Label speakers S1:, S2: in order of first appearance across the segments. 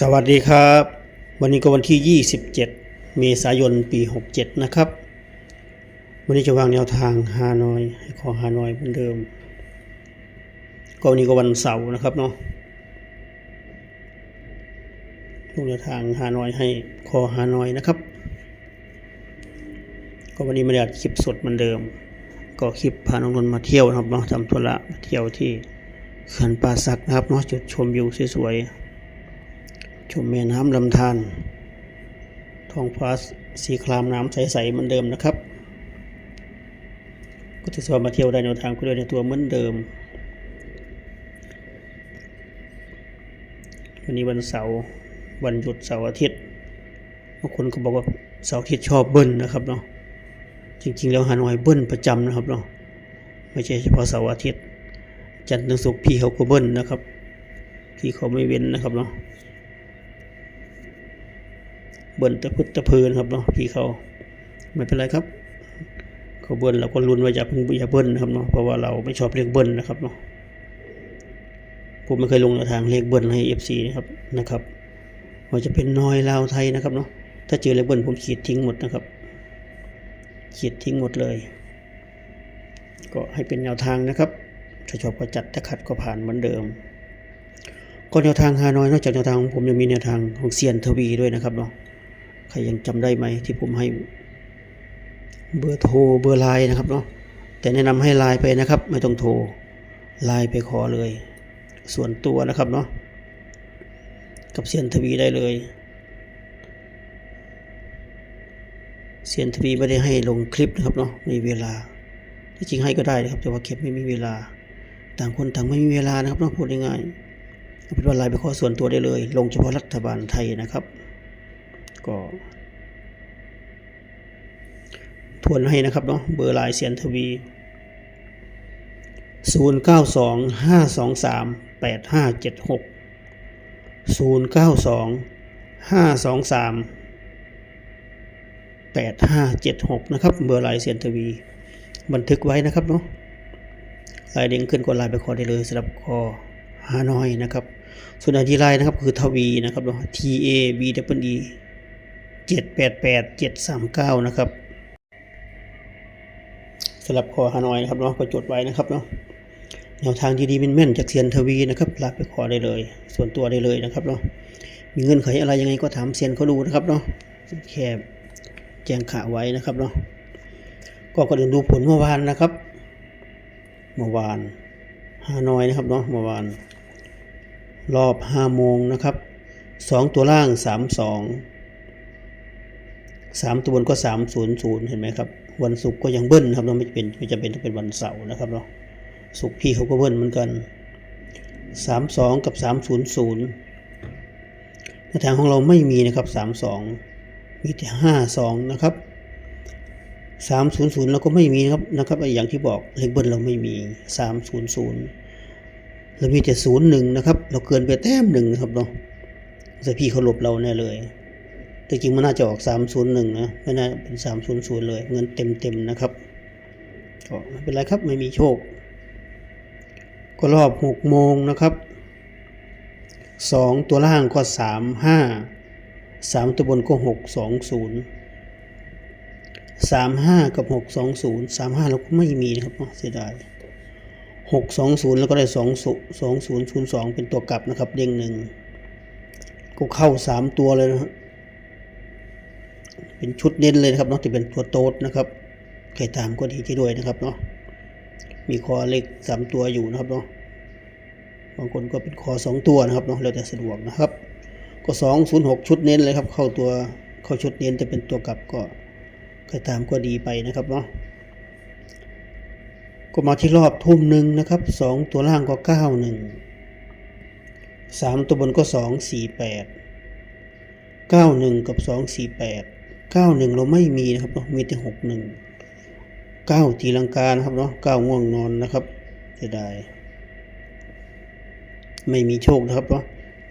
S1: สวัสดีครับ วันนี้ก็วันที่ 27 เมษายนปี 67 นะครับ วันนี้จะวางแนวทางฮานอยให้ขอฮานอยเหมือนเดิม ก็วันนี้ก็วันเสาร์นะครับเนาะลงแนวทางฮานอยให้ขอฮานอยนะครับ ก็วันนี้ไม่ได้อัดคลิปสดเหมือนเดิม ก็คลิปพาน้องนนมาเที่ยวนะครับเนาะทำธุระมาเที่ยวที่เขื่อนป่าสักนะครับเนาะจุดชมวิวสวยๆ ชมแม่น้ำลำธารท้องฟ้าสีครามน้ำใสๆเหมือนเดิมนะครับ ก็จะสามารถมาเที่ยวได้แนวทางก็เดินในตัวเหมือนเดิม วันนี้วันเสาร์วันหยุดเสาร์อาทิตย์บางคนก็บอกว่าเสาร์อาทิตย์ชอบเบิ้ลนะครับเนาะจริงๆแล้วฮานอยเบิ้ลประจำนะครับเนาะไม่ใช่เฉพาะเสาร์อาทิตย์ จันทร์ถึงศุกร์พี่เขาก็เบิ้ลนะครับ พี่เขาไม่เว้นนะครับเนาะ บิ้ลตะพึดตะเพลินครับเนาะพี่เขาไม่เป็นไรครับเขาเบิ้ลเราก็ลุ้นว่าอย่าเพิ่งอย่าเบิ้ลนะครับเนาะเพราะว่าเราไม่ชอบเรียกเบิ้ลนะครับเนาะผมไม่เคยลงแนวทางเรียกเบิ้ลให้เอฟซีนะครับนะครับว่าจะเป็นน้อยลาวไทยนะครับเนาะถ้าเจอเรียกเบิ้ลผมขีดทิ้งหมดนะครับขีดทิ้งหมดเลย ก็ให้เป็นแนวทางนะครับถ้าชอบก็จัดถ้าขัดก็ผ่านเหมือนเดิมก็แนวทางฮานอยนอกจากแนวทางของผมยังมีแนวทางของเซียนทวีด้วยนะครับเนาะ ใครยังจำได้ไหมที่ผมให้เบอร์โทรเบอร์ไลน์นะครับเนาะแต่แนะนำให้ไลน์ไปนะครับ ไม่ต้องโทรไลน์ไปขอเลย ส่วนตัวนะครับเนาะกับเซียนทวีได้เลยเซียนทวีไม่ได้ให้ลงคลิปนะครับเนาะมีเวลาที่จริงให้ก็ได้นะครับ แต่ว่าเก็บไม่มีเวลา ต่างคนต่างไม่มีเวลานะครับเนาะพูดง่ายๆเอาเป็นว่าไลน์ไปขอส่วนตัวได้เลย ลงเฉพาะรัฐบาลไทยนะครับ ก็ทวนให้นะครับเนาะเบอร์ลน์เสียนทวี 0 9 2 5 2 3 8 5 7 6 0 9 2 5 2 3 8 5 7 6 นะครับเบอร์ลน์เสียนทวี บันทึกไว้นะครับเนาะลายเด้งขึ้นกดไลน์ไปขอได้เลยสำหรับคอฮานอยนะครับ ส่วนไอดีไลน์นะครับคือทวีนะครับเนาะ T A B W E เจ็ดแปดแปดเจ็ดสามเก้านะครับสำหรับคอฮานอยนะครับเนาะก็จดไว้นะครับเนาะแนวทางดีๆเป็นแม่นๆจากเซียนทวีนะครับรับไปขอได้เลย ส่วนตัวได้เลยนะครับเนาะมีเงื่อนไขอะไรยังไงก็ถามเซียนเขาดูนะครับเนาะแค่แจ้งข่าวไว้นะครับเนาะก็ก่อนอื่นดูผลเมื่อวานนะครับเมื่อวานฮานอยนะครับเนาะเมื่อวาน รอบห้าโมงนะครับสองตัวล่างสามสอง สามตัวบนก็สามศูนย์ศูนย์เห็นไหมครับ วันศุกร์ก็ยังเบิ้ลครับเราไม่เป็นไม่จำเป็นต้องเป็นวันเสาร์นะครับเนาะศุกร์พี่เขาก็เบิ้ลเหมือนกันสามสองกับสามศูนย์ศูนย์ในทางของเราไม่มีนะครับสามสองมีแต่ห้าสองนะครับสามศูนย์ศูนย์เราก็ไม่มีนะครับนะครับอย่างที่บอกเลขเบิ้ลเราไม่มีสามศูนย์ศูนย์เรามีแต่ศูนย์หนึ่งนะครับ เราเกินไปแต้มหนึ่งครับเนาะแต่พี่เขาหลบเราแน่เลย แต่จริงมันน่าจะออกสามศูนย์หนึ่งนะไม่น่าเป็นสามศูนย์เลย เงินเต็มเต็มๆนะครับ ก็ไม่เป็นไรครับไม่มีโชค ก็รอบหกโมงนะครับสองตัวล่างก็สามห้าสามตัวบนก็หกสองศูนย์สามห้ากับหกสองศูนย์สามห้าเราก็ไม่มีนะครับเสียดายหกสองศูนย์แล้วก็ได้สองสองศูนย์ศูนย์สองเป็นตัวกลับนะครับ เด้งหนึ่งก็เข้าสามตัวเลยนะฮะ เป็นชุดเน้นเลยนะครับเนาะที่เป็นตัวโต๊ดนะครับใครตามก็ดีที่ด้วยนะครับเนาะมีคอเล็กสามตัวอยู่นะครับเนาะบางคนก็เป็นคอสองตัวนะครับเนาะแล้วแต่สะดวกนะครับ ก็สองศูนย์หกชุดเน้นเลยครับ เข้าตัวเข้าชุดเน้นแต่เป็นตัวกลับก็ใครตามก็ดีไปนะครับเนาะก็มาที่รอบทุ่มหนึ่งนะครับสองตัวล่างก็เก้าหนึ่งสามตัวบนก็สองสี่แปดเก้าหนึ่งกับสองสี่แปด เก้าหนึ่งเราไม่มีนะครับเนาะมีแต่หกหนึ่งเก้าตีลังกานะครับเนาะเก้าง่วงนอนนะครับเสียดายไม่มีโชคนะครับเนาะ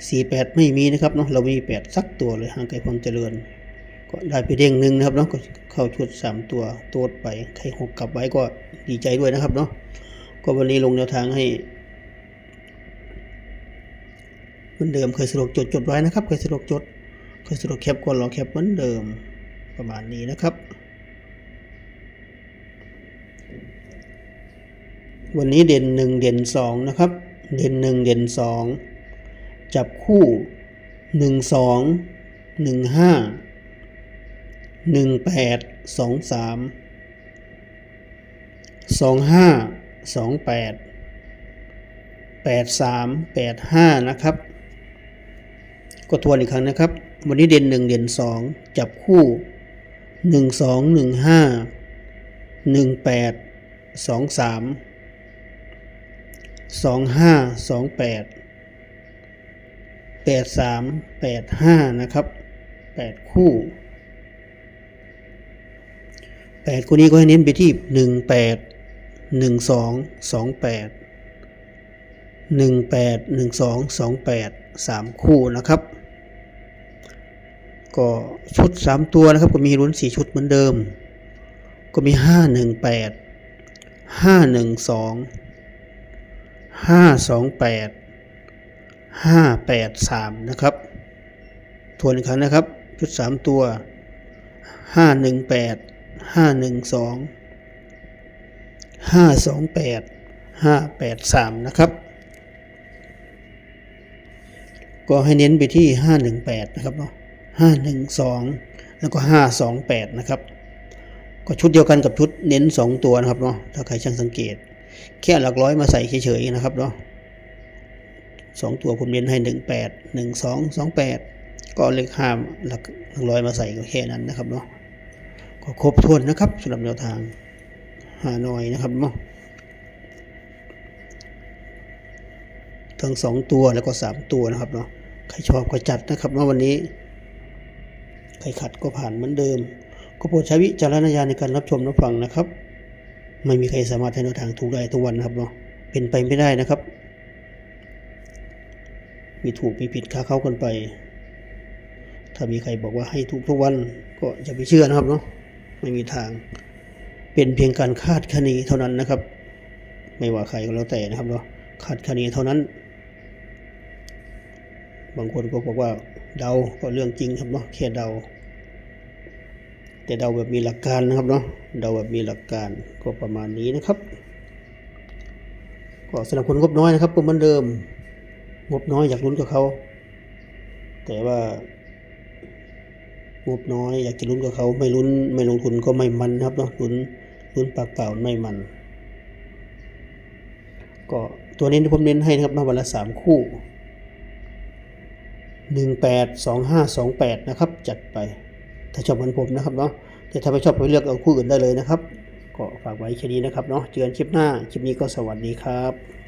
S1: สี่แปดไม่มีนะครับเนาะเรามีแปดสักตัวเลยห่างไกลความเจริญ ก็ได้ไปเด้งหนึ่งนะครับเนาะก็เข้าชุดสามตัวโต๊ดไปใครหกกลับไว้ก็ดีใจด้วยนะครับเนาะก็วันนี้ลงแนวทางให้เหมือนเดิมเคยสะดวกจดจดไว้นะครับเคยสะดวกจดเคยสะดวกแคปก็รอแคปเหมือนเดิม ประมาณนี้นะครับ วันนี้เด่นหนึ่งเด่นสองนะครับ เด่นหนึ่งเด่นสองจับคู่หนึ่งสองหนึ่งห้าหนึ่งแปดสองสามสองห้าสองแปดแปดสามแปดห้านะครับ ก็ทวนอีกครั้งนะครับ วันนี้เด่นหนึ่งเด่นสองจับคู่ หนึ่งสองหนึ่งห้าหนึ่งแปดสองสามสองห้าสองแปดแปดสามแปดห้านะครับแปดคู่แปดคู่นี้ก็ให้เน้นไปที่หนึ่งแปดหนึ่งสองสองแปดหนึ่งแปดหนึ่งสองสองแปดสามคู่นะครับ ก็ชุด 3 ตัวนะครับ ก็มีลุ้น 4 ชุดเหมือนเดิม ก็มี 5 1 8 5 1 2 5 2 8 5 8 3 นะครับทวนอีกครั้งนะครับ ชุด 3 ตัว 5 1 8 5 1 2 5 2 8 5 8 3 นะครับ ก็ให้เน้นไปที่ 518 นะครับเนาะ ห้าหนึ่งสองแล้วก็ห้าสองแปดนะครับ ก็ชุดเดียวกันกับชุดเน้นสองตัวนะครับเนาะถ้าใครช่างสังเกต แค่หลักร้อยมาใส่เฉยๆนะครับเนาะสองตัวผมเน้นให้หนึ่งแปดหนึ่งสองสองแปดก็เลขห้ามหลักหลักร้อยมาใส่ก็แค่นั้นนะครับเนาะก็ครบถ้วนนะครับสำหรับแนวทางหาหน่อยนะครับเนาะทั้งสองตัวแล้วก็สามตัวนะครับเนาะใครชอบก็จัดนะครับเนาะวันนี้ ใครขัดก็ผ่านเหมือนเดิม ก็โปรดใช้วิจารณญาณในการรับชมรับฟังนะครับ ไม่มีใครสามารถให้แนวทางถูกได้ทุกวันนะครับเนาะเป็นไปไม่ได้นะครับ มีถูกมีผิดค้าเข้ากันไป ถ้ามีใครบอกว่าให้ถูกทุกวันก็อย่าไปเชื่อนะครับเนาะไม่มีทาง เป็นเพียงการคาดคะเนเท่านั้นนะครับ ไม่ว่าใครก็แล้วแต่นะครับเนาะคาดคะเนเท่านั้น บางคนก็บอกว่า เดาก็เรื่องจริงครับเนาะแค่เดา แต่เดาแบบมีหลักการนะครับเนาะเดาแบบมีหลักการก็ประมาณนี้นะครับก็สำหรับคนงบน้อยนะครับก็เหมือนเดิม งบน้อยอยากลุ้นกับเขา แต่ว่างบน้อยอยากจะลุ้นกับเขาไม่ลุ้นไม่ลงทุนก็ไม่มันครับเนาะลุ้นลุ้นปากเปล่าไม่มัน ก็ตัวนี้ที่ผมเน้นให้นะครับมาวันละสามคู่ หนึ่งแปดสองห้าสองแปดนะครับ จัดไป ถ้าชอบเหมือนผมนะครับเนาะแต่ถ้าไม่ชอบไปเลือกเอาคู่อื่นได้เลยนะครับ ก็ฝากไว้แค่นี้นะครับเนาะเจอกันคลิปหน้า คลิปนี้ก็สวัสดีครับ